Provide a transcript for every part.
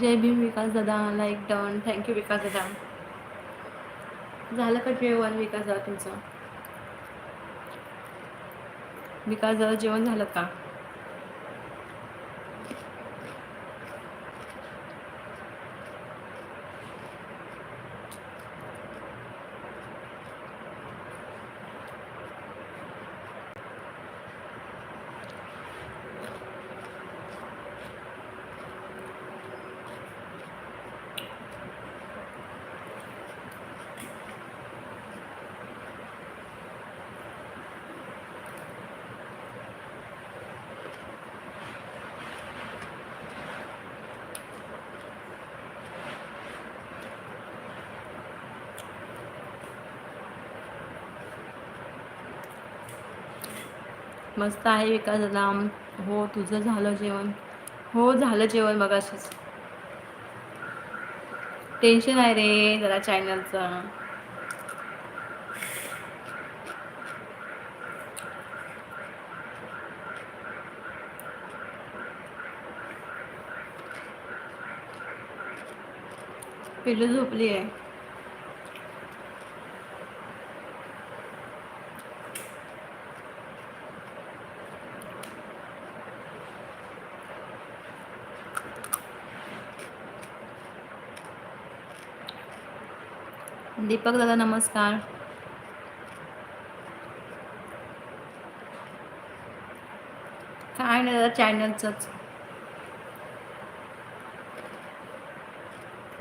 जय भीम विकास दादा like done thank you विकास दादा. झालं का जेवण विकास दादा तुमचं? विकास दादा जेवण झालं का? मस्त आहे विकास दादा. हो तुझं झालं जेवण. हो झालं जेवण बघा टेन्शन आहे रे जरा चॅनलचं पिल्लू झोपली आहे दीपक दादा नमस्कार. काय नाही दादा चॅनलचंच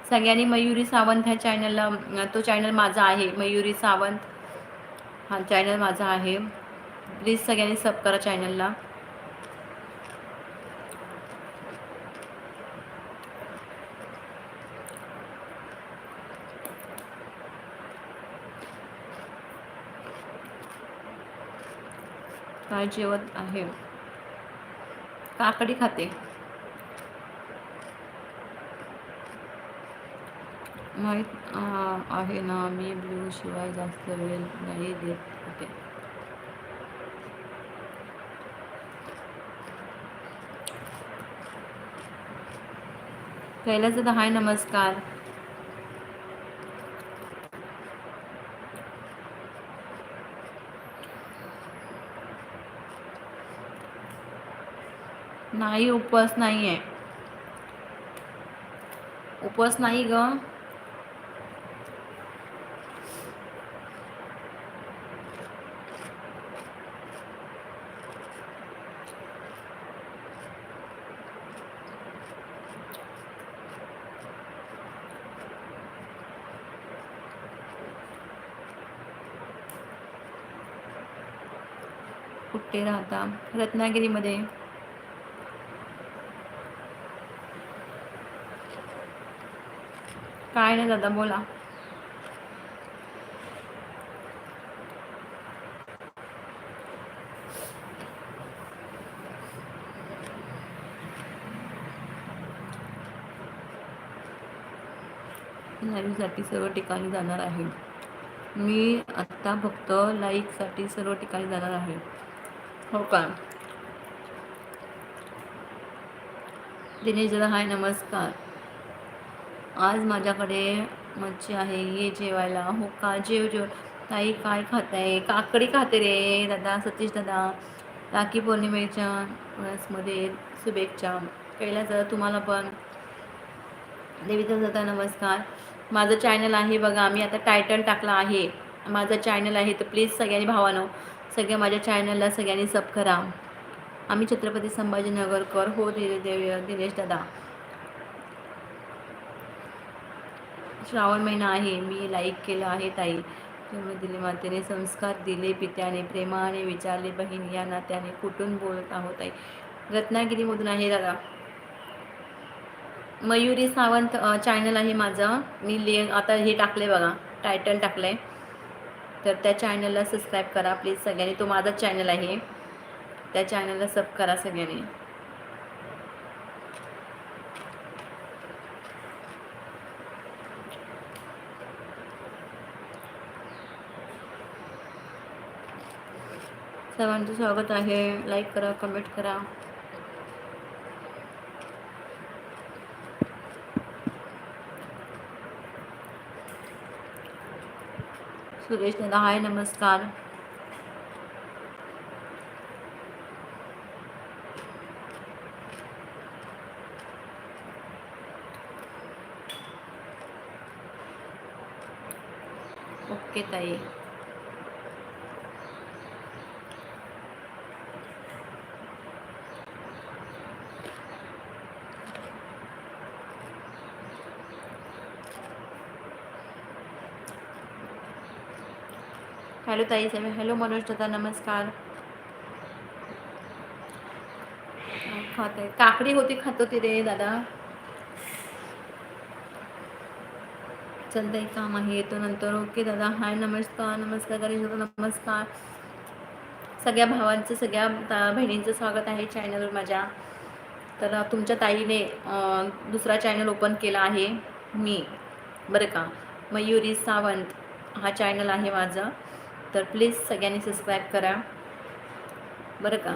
सगळ्यांनी मयुरी सावंत ह्या चॅनलला तो चॅनल माझा आहे मयुरी सावंत. हा चॅनल माझा आहे. प्लीज सगळ्यांनी सब करा चॅनलला काय जेवत आहे. काकडी खाते. माहीत आहे ना मी ब्ल्यू शिवाय जास्त वेळ नाही देत होते कैलास हाय नमस्कार. नाही उपवास नाही आहे उपवास नाही ग. कुठे राहता? रत्नागिरीमध्ये. काय नाही दादा बोला. लाईव्हसाठी सर्व ठिकाणी जाणार आहे. मी आत्ता फक्त लाईकसाठी सर्व ठिकाणी जाणार आहे. हो का? दिनेश दादा हाय नमस्कार. आज माझ्याकडे मच्छी आहे. ये जेवायला. हो का? जेव जेव. ताई काय खाताय? काकडी खाते रे दादा सतीश दादा. राखी पौर्णिमेच्या मध्ये शुभेच्छा. कैलास दादा तुम्हाला पण. देवीचा दादा नमस्कार. माझं चॅनल आहे बघा मी आता टायटल टाकला आहे. माझं चॅनल आहे तर प्लीज सगळ्यांनी भावानो सगळ्या माझ्या चॅनलला सगळ्यांनी सब करा. आम्ही छत्रपती संभाजीनगरकर. हो देव दिनेश दादा. श्रावण महिना आहे. मी लाईक केलं आहे ताई. तुम्ही दिले मातेने संस्कार दिले पित्याने प्रेमाने विचारले बहीण या नात्याने कुठून बोलत आहोत ताई? रत्नागिरीमधून आहे दादा. मयुरी सावंत चॅनल आहे माझं. मी ले आता हे टाकले बघा. टायटल टाकलं आहे तर त्या चॅनलला सबस्क्राईब करा प्लीज सगळ्यांनी तो माझाच चॅनल आहे. त्या चॅनलला सब करा सगळ्यांनी. सर्वांचं तो स्वागत आहे. लाईक करा कमेंट करा. सुरेश दादा हाय नमस्कार. ओके ताई. हॅलो ताई साहेब हॅलो मनोज दादा नमस्कार. खात आहे काकडी होती खात होती रे दादा. चलतंय काम आहे येतो नंतर. ओके दादा हाय नमस्कार नमस्कार गणेश दादा नमस्कार. सगळ्या भावांचं सगळ्या बहिणींचं स्वागत आहे चॅनलवर माझ्या. तर तुमच्या ताईने दुसरा चॅनल ओपन केला आहे मी. बरं का? मयुरी सावंत हा चॅनल आहे माझं. तर प्लीज सगळ्यांनी सबस्क्राईब करा. बरं का?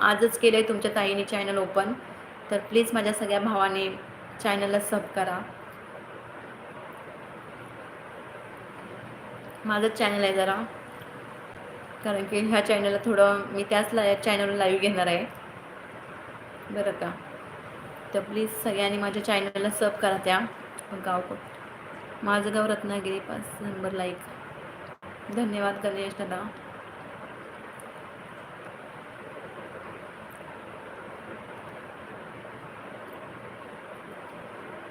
आजच केलं आहे तुमच्या ताईने चॅनल ओपन तर प्लीज माझ्या सगळ्या भावाने चॅनलला सब करा. माझंच चॅनल आहे जरा. कारण की ह्या चॅनलला थोडं मी त्याच ला चॅनलवर लाईव्ह घेणार आहे. बरं का? तर प्लीज सगळ्यांनी माझ्या चॅनलला सब करा त्या. गाव माझं गाव रत्नागिरी पाच नंबर लाईक धन्यवाद गणेश दादा.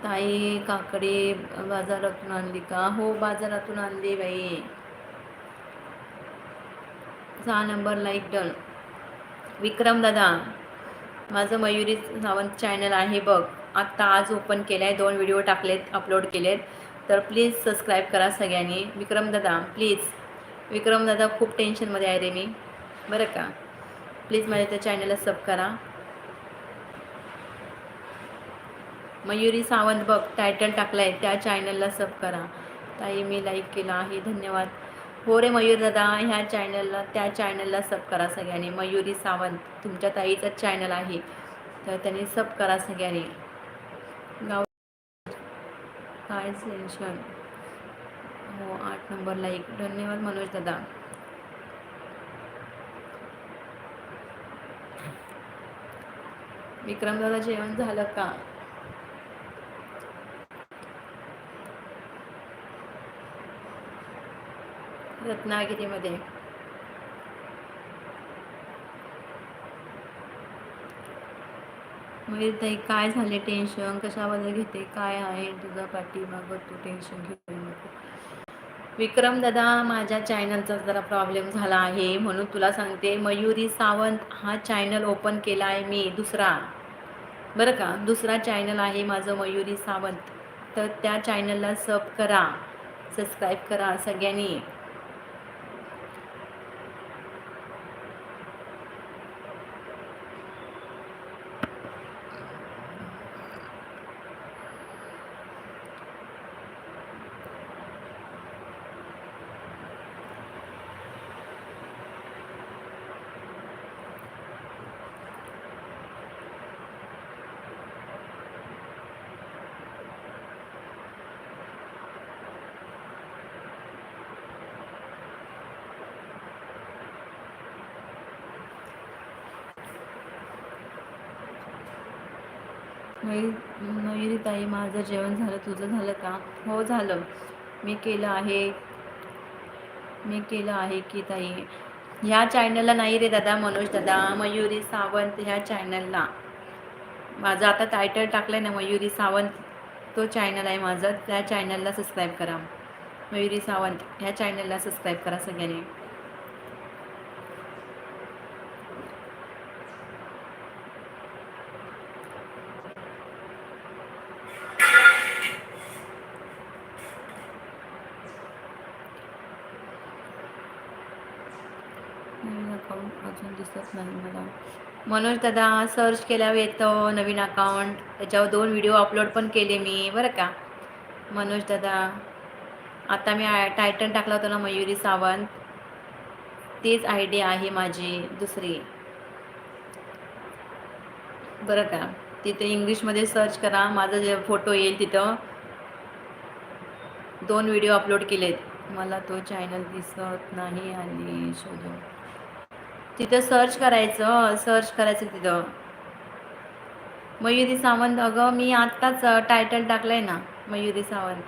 ताई काकडी बाजारातून आणली का? हो बाजारातून आणली बाई. सहा नंबर लाईक डन विक्रम दादा माझं मयुरी सावंत चॅनल आहे बघ. आत्ता आज ओपन केलं आहे दोन व्हिडिओ टाकलेत अपलोड केलेत. तर प्लीज सबस्क्राईब करा सगळ्यांनी. विक्रम दादा प्लीज विक्रम दादा खूप टेन्शनमध्ये आहे रे मी. बरं का? प्लीज माझ्या त्या चॅनलला सब करा. मयुरी सावंत बघ टायटल टाकलं आहे त्या चॅनलला सब करा. ताई मी लाईक केला आहे धन्यवाद. हो रे मयूर दादा ह्या चॅनलला त्या चॅनलला सब करा सगळ्यांनी. मयुरी सावंत तुमच्या ताईचंच चॅनल आहे. तर त्यांनी सब करा सगळ्यांनी. गाव काय टेन्शन हो आठ नंबर लाईक धन्यवाद मनोज दादा. विक्रम दादा जेवण झालं का? रत्नागिरीमध्ये. ताई काय झाले टेन्शन? कशाबद्दल घेते? काय आहे? तुझा पाठीमागं तू टेन्शन घेऊ विक्रम दादा माझ्या चॅनलचा जरा प्रॉब्लेम झाला आहे म्हणून तुला सांगते मयुरी सावंत हा चॅनल ओपन केला आहे मी दुसरा. बरं का? दुसरा चॅनल आहे माझं मयुरी सावंत. तर त्या चॅनलला सब करा सबस्क्राईब करा सगळ्यांनी. मयूर मयुरी ताई माझं जेवण झालं तुझं झालं का? हो झालं. मी केलं आहे मी केलं आहे की ताई. ह्या चॅनलला नाही रे दादा मनोज दादा मयुरी सावंत ह्या चॅनलला माझं आता टायटल टाकलं आहे ना मयुरी सावंत तो चॅनल आहे माझं. त्या चॅनलला सबस्क्राईब करा. मयुरी सावंत ह्या चॅनलला सबस्क्राईब करा सगळ्यांनी नवीन अकाउंट अजून दिसत नाही मला. मनोज दादा सर्च केल्यावर येतं नवीन अकाउंट त्याच्यावर दोन व्हिडिओ अपलोड पण केले मी बरं का? मनोज दादा आता मी टायटन टाकला होता ना मयुरी सावंत. तीच आय डी आहे माझी दुसरी. बरं का? तिथे इंग्लिशमध्ये सर्च करा माझं जे फोटो येईल तिथं. दोन व्हिडिओ अपलोड केलेत. मला तो चॅनल दिसत नाही आणि शोध तिथं सर्च करायचं सर्च करायचं तिथं. मयुरी सावंत अगं मी आत्ताच टायटल टाकलंय ना मयुरी सावंत.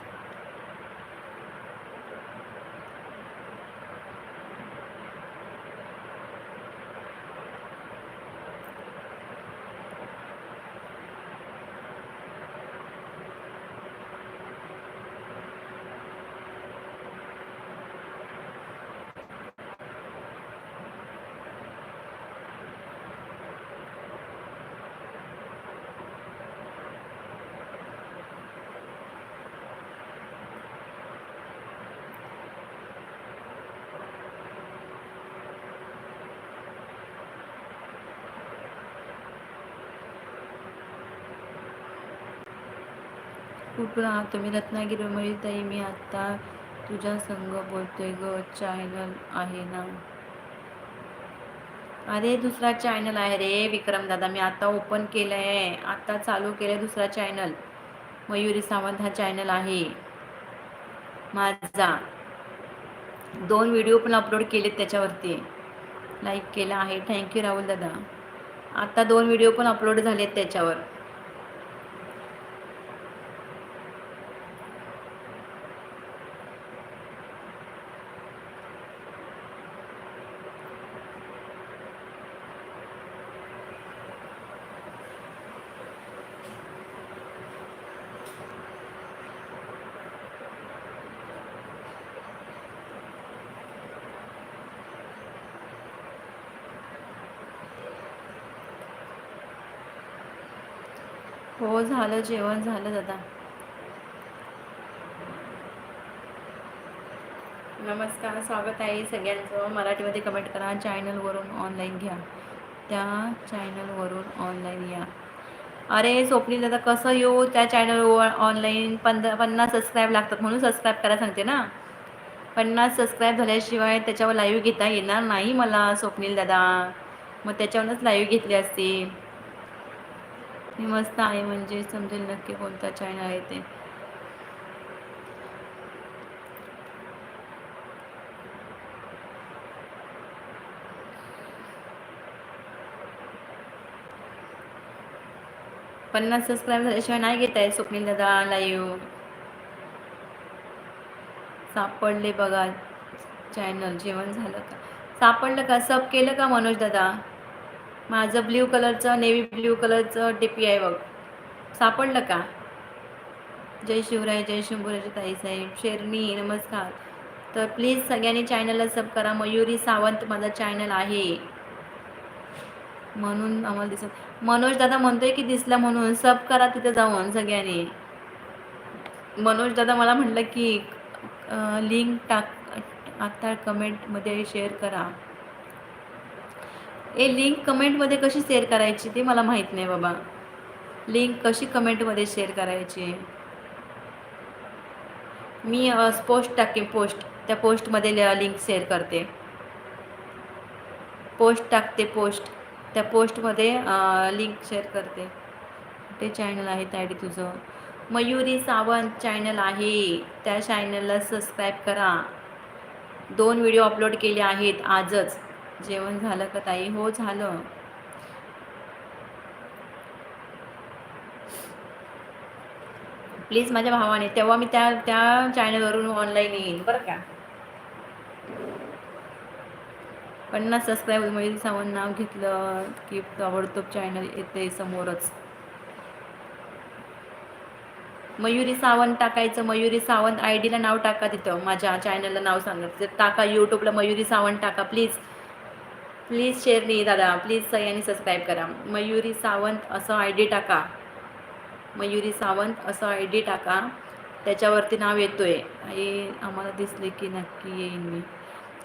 कुठून आहात? तुम्ही रत्नागिरी ताई मी आत्ता तुझ्या संग बोलतोय ग. चॅनल आहे ना? अरे दुसरा चॅनल आहे रे विक्रम दादा. मी आता ओपन केलं आहे आत्ता चालू केलं दुसरा चॅनल मयुरी सावंत हा चॅनल आहे. माझा. दोन व्हिडिओ पण अपलोड केलेत त्याच्यावरती. लाईक केला आहे. थँक्यू राहुल दादा. आता दोन व्हिडिओ पण अपलोड झालेत त्याच्यावर. हो झालं जेवण झालं दादा. नमस्कार स्वागत आहे सगळ्यांचं. मराठीमध्ये कमेंट करा चॅनलवरून ऑनलाईन घ्या. त्या चॅनलवरून ऑनलाईन या. अरे स्वप्नील दादा कसं येऊ? त्या चॅनलवर ऑनलाईन पंधरा पन्नास सबस्क्राईब लागतात म्हणून सबस्क्राईब करायला सांगते ना. पन्नास सबस्क्राईब झाल्याशिवाय त्याच्यावर लाईव्ह घेता येणार नाही मला स्वप्नील दादा. मग त्याच्यावरूनच लाईव्ह घेतली असते. मी मस्त आहे म्हणजे समजेल नक्की कोणता चॅनल आहे ते. पन्नास सबस्क्राईब झाल्याशिवाय नाही घेत आहे स्वप्नील दादा लाईव्ह सापडले बघा चॅनल जेवण झालं का? सापडलं का? सब केलं का मनोज दादा? माझं ब्ल्यू कलरचं नेव्ही ब्ल्यू कलरचं डीपी आहे बघ. सापडलं का? जय शिवराय जय शंभूराजे ताईसाहेब शेरणी नमस्कार. तर प्लीज सगळ्यांनी चॅनलला सब करा. मयुरी सावंत माझा चॅनल आहे. म्हणून आम्हाला दिसत मनोज दादा म्हणतोय की दिसला म्हणून सब करा तिथे जाऊन सगळ्यांनी. मनोज दादा मला म्हटलं की लिंक टाक आता कमेंटमध्ये शेअर करा. ए लिंक कमेंटमध्ये कशी शेअर करायची ते मला माहीत नाही बाबा. लिंक कशी कमेंटमध्ये शेअर करायची? मी पोस्ट टाकेन पोस्ट त्या पोस्टमध्ये लिंक शेअर करते. पोस्ट टाकते पोस्ट त्या पोस्टमध्ये लिंक शेअर करते. ते चॅनल आहे त्या आयडी तुझं? मयुरी सावंत चॅनल आहे. त्या चॅनलला सबस्क्राईब करा. दोन व्हिडिओ अपलोड केले आहेत आजच. जेवण झालं का ताई? हो झालं. प्लीज माझ्या भावाने तेव्हा मी त्या त्या चॅनलवरून ऑनलाईन येईन बरं का? पन्नास सबस्क्राईब मयुरी सावंत नाव घेतलं की ताबडतोब चॅनल येते समोरच. मयुरी सावंत टाकायचं मयुरी सावंत आय डीला नाव टाका तिथं माझ्या चॅनलला नाव सांगा. टाका यूट्यूबला मयुरी सावंत टाका प्लीज प्लीज शेअर नाही दादा. प्लीज सगळ्यांनी सबस्क्राईब करा. मयुरी सावंत असं आय डी टाका. मयुरी सावंत असं आय डी टाका. त्याच्यावरती नाव येतो आहे आई आम्हाला दिसले की नक्की येईन मी.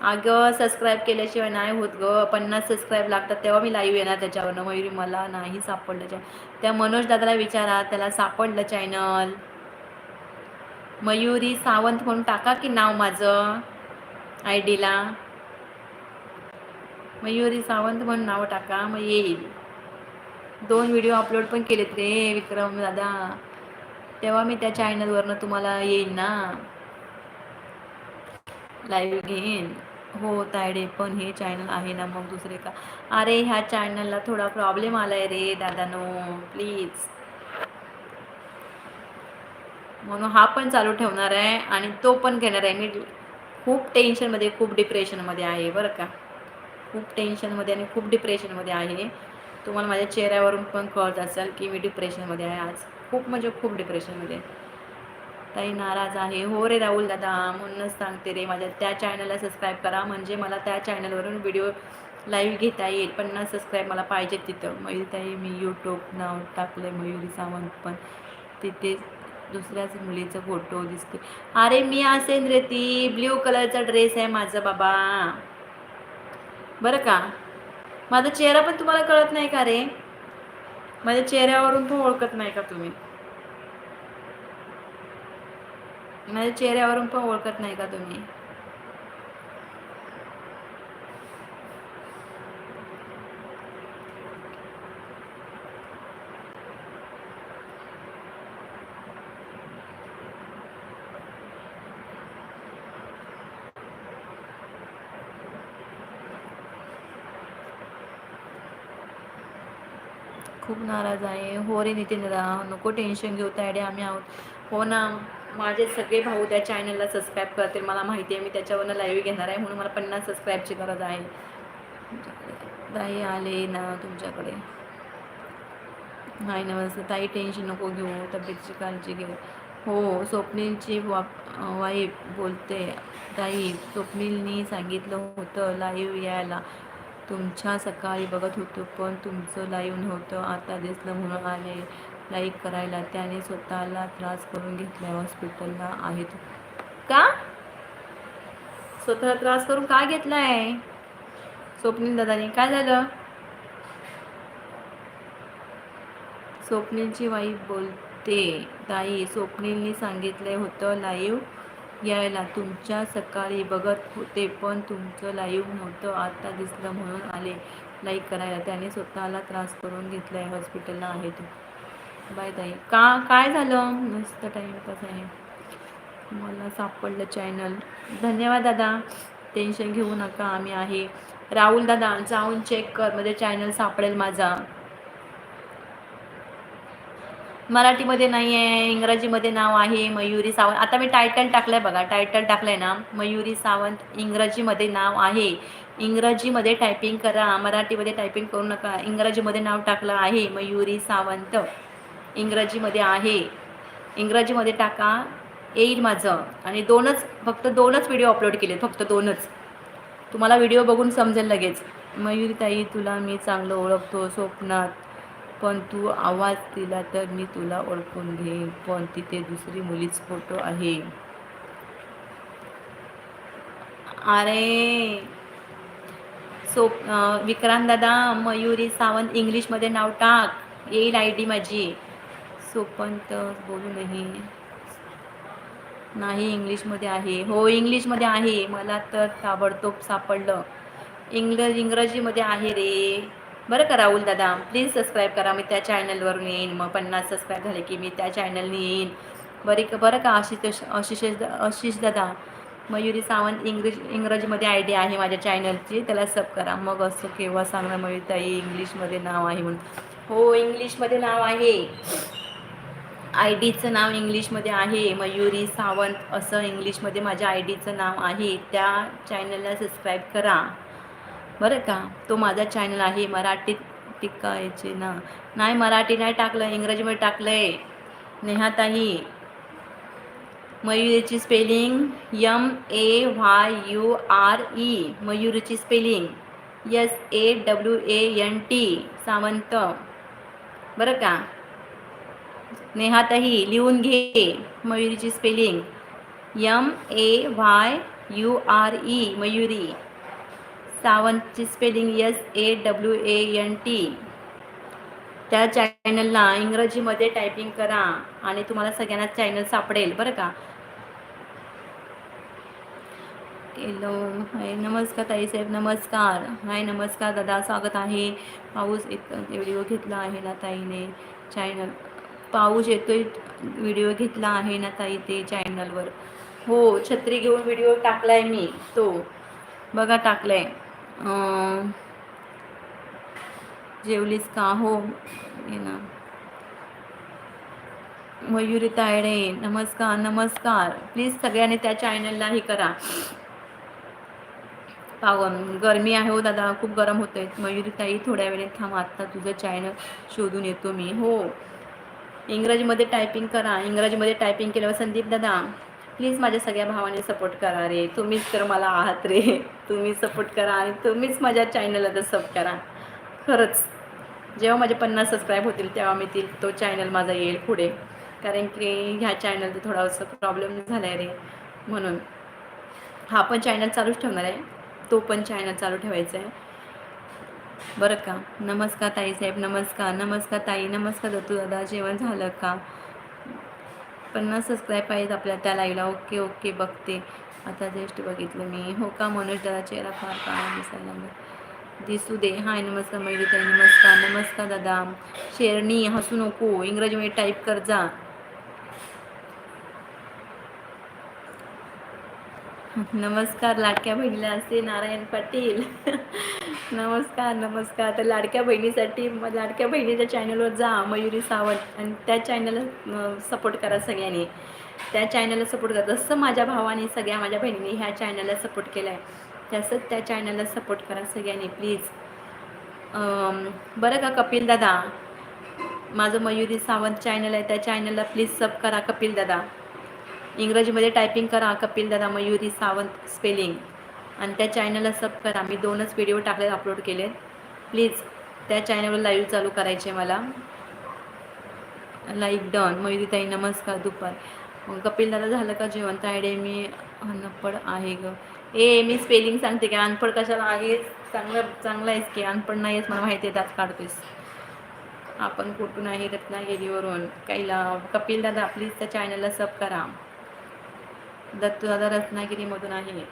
अगं सबस्क्राईब केल्याशिवाय नाही होत गं. पन्नास सबस्क्राईब लागतात तेव्हा मी लाईव्ह येणार त्याच्यावरनं. मयुरी मला नाही सापडलं त्या मनोज दादाला विचारा. त्याला सापडलं चॅनल मयुरी सावंत म्हणून टाका की नाव माझं आय डीला मयुरी सावंत म्हणून नाव टाका मग येईल. दोन व्हिडिओ अपलोड पण केलेत रे विक्रम दादा. तेव्हा मी त्या चॅनलवरनं तुम्हाला येईन ना. लाईव्ह घेईन. हो तायडे पण हे चॅनल आहे ना मग दुसरे का? अरे ह्या चॅनलला थोडा प्रॉब्लेम आलाय रे दादानो. प्लीज म्हणून हा पण चालू ठेवणार आहे आणि तो पण घेणार आहे. मी खूप टेन्शनमध्ये खूप डिप्रेशनमध्ये आहे बरं का? खूप टेन्शनमध्ये आणि खूप डिप्रेशनमध्ये आहे. तुम्हाला माझ्या चेहऱ्यावरून पण कळत असेल की मी डिप्रेशनमध्ये आहे आज. खूप म्हणजे खूप डिप्रेशनमध्ये ताई नाराज आहे. हो रे राहुल दादा म्हणूनच सांगते रे माझ्या त्या चॅनलला सबस्क्राईब करा. म्हणजे मला त्या चॅनलवरून व्हिडिओ लाईव्ह घेता येईल पन्नास सबस्क्राईब मला पाहिजेत तिथं. मयुरीताई मी यूट्यूब नाव टाकलं मयुरी सावंत पण. तिथे दुसऱ्याच मुलीचा फोटो दिसते अरे मी असेन रे ती. ब्ल्यू कलरचा ड्रेस आहे माझा बाबा. बरं का? माझा चेहरा पण तुम्हाला कळत नाही का रे? माझ्या चेहऱ्यावरून पण ओळखत नाही का तुम्ही? माझ्या चेहऱ्यावरून पण ओळखत नाही का तुम्ही? खूप नाराज आहे. हो रे नितीन दादा नको टेन्शन घेऊ तायडे आम्ही आहोत. हो ना माझे सगळे भाऊ त्या चॅनलला सबस्क्राईब करतील मला माहिती आहे मी त्याच्यावरनं लाईव्ह घेणार आहे म्हणून मला पन्नास सबस्क्राईबची गरज आहे. ताई आले ना तुमच्याकडे. नाही नमस्ते ताई टेन्शन नको घेऊ तब्येतीची काळजी घेऊ हो स्वप्नीलची वाप वाईफ बोलते ताई स्वप्नीलनी सांगितलं होतं लाईव्ह यायला. तुमच्या सकाळी बघत होतो पण तुमचं लाईव्ह नव्हतं. आता दिसलं म्हणून आले लाईक करायला. त्याने स्वतःला त्रास करून घेतला हॉस्पिटलला आहेत. का? स्वतःला त्रास करून का घेतलाय? स्वप्नील दादाने. काय झालं? स्वप्नीलची वाईफ बोलते ताई स्वप्नीलनी सांगितलं होतं लाईव्ह यायला. तुमच्या सकाळी बघत होते पण तुमचं लाईव्ह नव्हतं. आता दिसलं म्हणून आले लाईक करायला. त्याने स्वतःला त्रास करून घेतलाय. हॉस्पिटलला आहे तो. बाय ताई. का काय झालं? मस्त टाईमपास आहे. मला सापडलं चॅनल धन्यवाद दादा. टेन्शन घेऊ नका. आम्ही आहे. राहुल दादा जाऊन चेक कर. म्हणजे चॅनल सापडेल माझा. मराठीमध्ये नाही आहे इंग्रजीमध्ये नाव आहे मयुरी सावंत. आता मी टायटल टाकलं आहे बघा टायटल टाकलं आहे ना मयुरी सावंत इंग्रजीमध्ये नाव आहे. इंग्रजीमध्ये टायपिंग करा मराठीमध्ये टायपिंग करू नका. इंग्रजीमध्ये नाव टाकलं आहे मयुरी सावंत. इंग्रजीमध्ये आहे. इंग्रजीमध्ये टाका येईल माझं. आणि दोनच फक्त दोनच व्हिडिओ अपलोड केले फक्त दोनच. तुम्हाला व्हिडिओ बघून समजेल लगेच. मयुरी ताई तुला मी चांगलं ओळखतो स्वप्नात. पण तू आवाज दिला तर मी तुला ओळखून घे पण तिथे दुसरी मुलीच फोटो आहे. अरे सो विक्रांत दादा मयुरी सावंत इंग्लिशमध्ये नाव टाक. येईल आय डी माझी. सोपंत बोलू नाही नाही इंग्लिशमध्ये आहे. हो इंग्लिशमध्ये आहे. मला तर ताबडतोब सापडलं. इंग्ल इंग्रजीमध्ये आहे रे. बरं का राहुल दादा प्लीज सबस्क्राईब करा. मी त्या चॅनलवरून येईन. मग पन्नास सबस्क्राईब झाले की मी त्या चॅनलनी येईन. बरे बरं का आशिष आशिष आशिष दादा? मयुरी सावंत इंग्लिश इंग्रजीमध्ये आय डी आहे माझ्या चॅनलची त्याला सब करा. मग असं केव्हा सांगणार मयुरी ताई? इंग्लिशमध्ये नाव आहे म्हणून. हो इंग्लिशमध्ये नाव आहे. आय डीचं नाव इंग्लिशमध्ये आहे. मयुरी सावंत असं इंग्लिशमध्ये माझ्या आय डीचं नाव आहे. त्या चॅनलला सबस्क्राईब करा. बरं का? तो माझा चॅनल आहे मराठीत टिकायचे ना. नाही मराठी नाही टाकलं इंग्रजीमध्ये टाकलं आहे नेहाताही मयुरीची spelling M A Y U R E मयुरीची spelling S A W A N T Sawant. बरं का? नेहाताही लिहून घे मयुरीची spelling M A Y U R E Mayuri. सावंतची spelling S A W A N T त्या चॅनलला इंग्रजीमध्ये टायपिंग करा आणि तुम्हाला सगळ्यांना चॅनल सापडेल बरं का? हॅलो हाय नमस्कार ताईसाहेब नमस्कार. हाय नमस्कार दादा स्वागत आहे. पाऊस येत व्हिडिओ घेतला आहे ना ताईने? चॅनल पाऊस येतोय व्हिडिओ घेतला आहे ना ताई ते चॅनलवर हो छत्री घेऊन व्हिडिओ टाकलाय मी तो. बघा टाकलाय. जेवलीस का? हो. ये ना. मयुरी तायडे नमस्कार नमस्कार. प्लीज सगळ्यांनी त्या चॅनलला हे करा. पावन गरमी आहे हो दादा. खूप गरम होत आहे मयुरी ताई थोड्या वेळेत थांब. आत्ता तुझं चॅनल शोधून येतो मी. हो. इंग्रजीमध्ये टायपिंग करा. इंग्रजीमध्ये टायपिंग केल्यावर संदीप दादा प्लीज माझ्या सगळ्या भावाने सपोर्ट करा रे. तुम्हीच तर मला आहात रे. तुम्ही सपोर्ट करा आणि तुम्हीच माझ्या चॅनलला तर सब करा. खरंच जेव्हा माझे पन्नास सबस्क्राईब होतील तेव्हा मी ती तो चॅनल माझा येईल पुढे. कारण की ह्या चॅनलचा थोडासा प्रॉब्लेम झाला आहे रे. म्हणून. हा पण चॅनल चालूच ठेवणार आहे. तो पण चॅनल चालू ठेवायचा आहे बरं का? नमस्कार ताई साहेब नमस्कार. नमस्कार ताई नमस्कार दत्तू दादा. जेवण झालं का? पन्नास सबस्क्राईब आहेत आपल्या त्या लाईव्हला ओके ओके बघते. आता जस्ट बघितलं मी. हो का मनोज दादा चेहरा फार काळा दिसायला दिसू दे. हाय नमस्कार मयुरी ताई नमस्कार नमस्कार दादा. शेरणी हसू नको. इंग्रजीमध्ये टाईप कर जा. नमस्कार लाडक्या बहिणीला असते नारायण पाटील. नमस्कार नमस्कार. तर लाडक्या बहिणीसाठी लाडक्या बहिणीच्या चॅनलवर जा मयुरी सावंत. आणि त्या चॅनलला सपोर्ट करा सगळ्यांनी. त्या चॅनलला सपोर्ट करा. जसं माझ्या भावाने सगळ्या माझ्या बहिणीने ह्या चॅनलला सपोर्ट केला आहे तसंच त्या चॅनलला सपोर्ट करा सगळ्यांनी प्लीज बरं का कपिल दादा? माझं मयुरी सावंत चॅनल आहे. त्या चॅनलला प्लीज सब करा कपिल दादा. इंग्रजीमध्ये टायपिंग करा कपिल दादा मयुरी सावंत स्पेलिंग आणि त्या चॅनलला सब करा. मी दोनच व्हिडिओ टाकले अपलोड केले प्लीज त्या चॅनलवर लाईव्ह चालू करायचे मला. लाईक डन मयुरीताई नमस्कार दुपार. मग कपिल दादा झालं का जेवण? तायडे मी अनपड आहे ग. ए मी स्पेलिंग सांगते की अनपड कशाला आहे? चांगलं चांगलं आहेस की? अनपड नाही आहेस मला माहिती आहे त्यात काढतोयस. आपण कुठून आहे रत्नागिरीवरून काहीला कपिल दादा प्लीज त्या चॅनलला सब करा. दत्तदादा रत्नागिरीमधून आहे.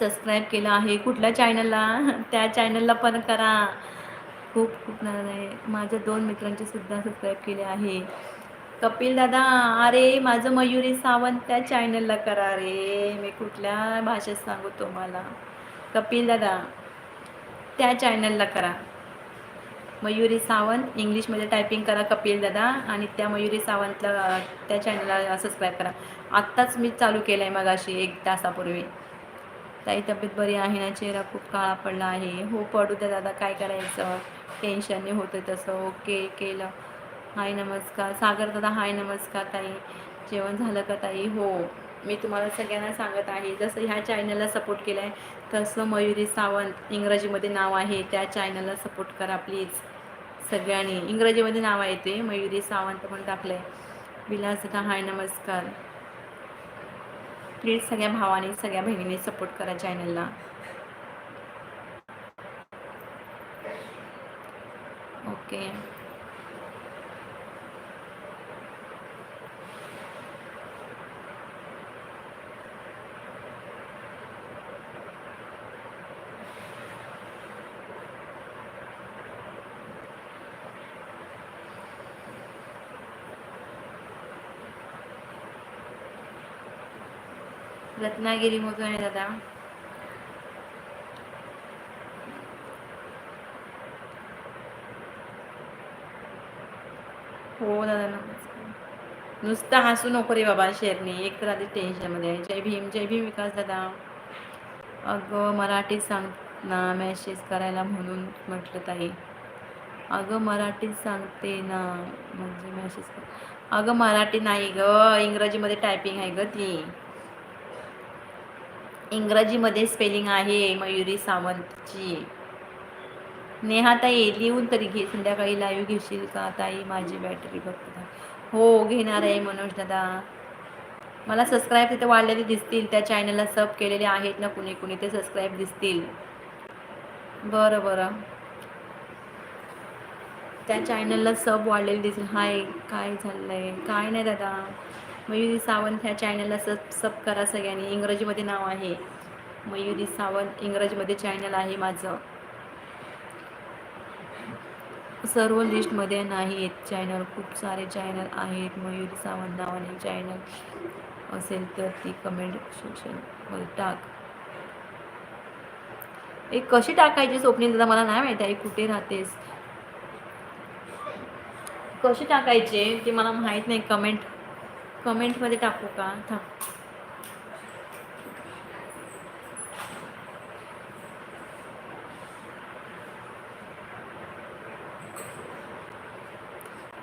सबस्क्राईब केलं आहे. कुठल्या चॅनलला त्या चॅनलला पण करा. खूप खूप माझ्या दोन मित्रांचे सुद्धा सबस्क्राईब केले आहे. कपिल दादा अरे माझं मयुरी सावंत त्या चॅनलला करा रे. मी कुठल्या भाषेत सांगू तुम्हाला? कपिल दादा त्या चॅनलला करा. मयुरी सावंत इंग्लिशमध्ये टायपिंग करा कपिल दादा आणि त्या मयुरी सावंतला त्या चॅनलला सबस्क्राईब करा. आत्ताच मी चालू केलं आहे मगाशी एक तासापूर्वी. ताई तब्येत बरी आहे ना? चेहरा खूप काळा पडला आहे. हो पडू द्या दादा काय करायचं? टेन्शनने होतं तसं. ओके केलं. हाय नमस्कार. सागर दादा हाय नमस्कार ताई. जेवण झालं का ताई? हो. मी तुम्हाला सगळ्यांना सांगत आहे जसं ह्या चॅनलला सपोर्ट केला आहे तसं मयुरी सावंत इंग्रजीमध्ये नाव आहे त्या चॅनलला सपोर्ट करा प्लीज सगळ्यांनी. इंग्रजीमध्ये नाव आहे ते मयुरी सावंत पण टाकलं आहे विलास दादा हाय नमस्कार. प्लीज सगळ्या भावाने सगळ्या बहिणीने सपोर्ट करा चॅनलला ओके रत्नागिरीमधून आहे दादा. हो दादा नमस्कार. नुसतं हसू नको रे बाबा शेरनी. एक तर आधी टेन्शनमध्ये आहे. जय भीम जय भीम विकास दादा. अगं मराठीत सांग ना मॅसेज करायला म्हणून म्हटलं ताई. अगं मराठीत सांगते ना म्हणजे मॅसेज अगं मराठी नाही ग. इंग्रजीमध्ये टायपिंग आहे ग ती. इंग्रजीमध्ये स्पेलिंग आहे मयुरी सावंतची. नेहा ताई लिहून तरी घे संध्याकाळी लाईव्ह घेशील का ताई? माझी बॅटरी बघता. हो घेणार आहे मनोज दादा. मला सबस्क्राईब तिथे वाढलेले दिसतील. त्या चॅनलला सब केलेले आहेत ना कुणी कुणी ते सबस्क्राईब दिसतील. बरं बरं. त्या चॅनलला सब वाढलेले दिसेल हाय काय झालं आहे काय नाही दादा. मयुरी सावंत ह्या चॅनलला सब सब करा सगळ्यांनी. इंग्रजीमध्ये नाव आहे. मयुरी सावंत इंग्रजीमध्ये चॅनल आहे माझं. सर्व लिस्टमध्ये नाही आहेत चॅनल खूप सारे चॅनल आहेत. मयुरी सावंत नावाने चॅनल असेल तर ती कमेंट सेक्शनमध्ये टाक. एक कशी टाकायची स्वप्नील दादा? मला नाही माहिती आहे. कुठे राहतेस? कशी टाकायचे? ते मला माहीत नाही. कमेंट कमेंटमध्ये टाकू का? थांब.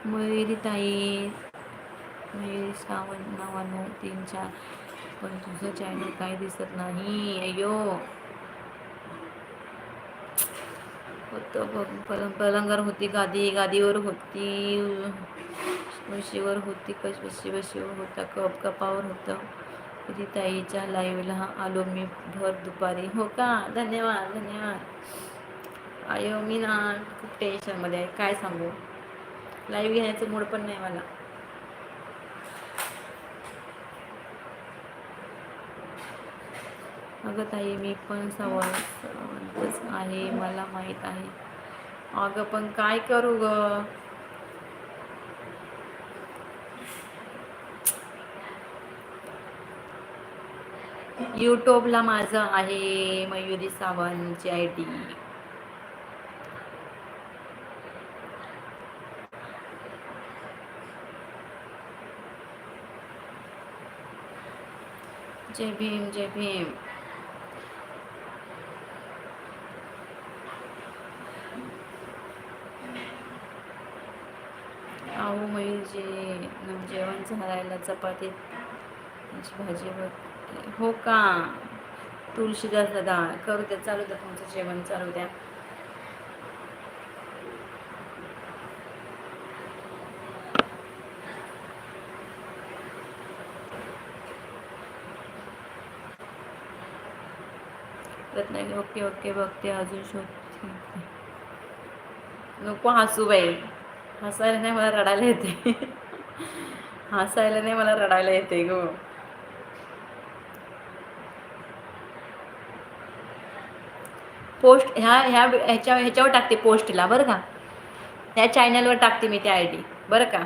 मयुरी ताई मयुरी सावंत नावानो तीन चार पण तुझं चॅनल काही दिसत नाही. अयो होतं बघ. पलंग पलंगावर होती गादी. गादीवर होती. म्हशीवर होती कश बशी बशीवर होता कप कपावर होतं. कधी ताईच्या लाईव्हला आलो मी भर दुपारी. हो का? धन्यवाद धन्यवाद. आयो मी ना खूप टेन्शनमध्ये आहे. काय सांगू? लाईव्ह घेण्याचं मूड पण नाही मला. अगं ताई मी पण सवयच आहे. मला माहीत आहे. अगं पण काय करू गं? यूट्यूबला माझं आहे मयुरी सावंतची आय डी जय भीम जय भीम. अहो मयूर जे जेवण झालायला चपातीत भाजी बघ हो का? तुळशीदास दादा करू द्या चालू द्या तुमचं जेवण चालू द्या. रत्नागिरी ओके ओके बघते अजून शोधते नको हसू बाई. हसायला नाही मला रडायला येते. हसायला नाही मला रडायला येते गो. पोस्ट ह्या ह्या ह्याच्या ह्याच्यावर टाकते पोस्टला बरं का? ह्या चॅनलवर टाकते मी त्या आय डी बरं का?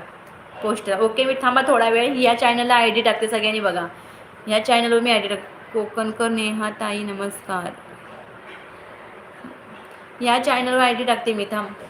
पोस्टला. ओके मी थांबा थोडा वेळ. ह्या चॅनलला आय डी टाकते सगळ्यांनी बघा. ह्या चॅनलवर मी आय डी टाक कोकणकर नेहा ताई नमस्कार. ह्या चॅनलवर आय डी टाकते मी थांब.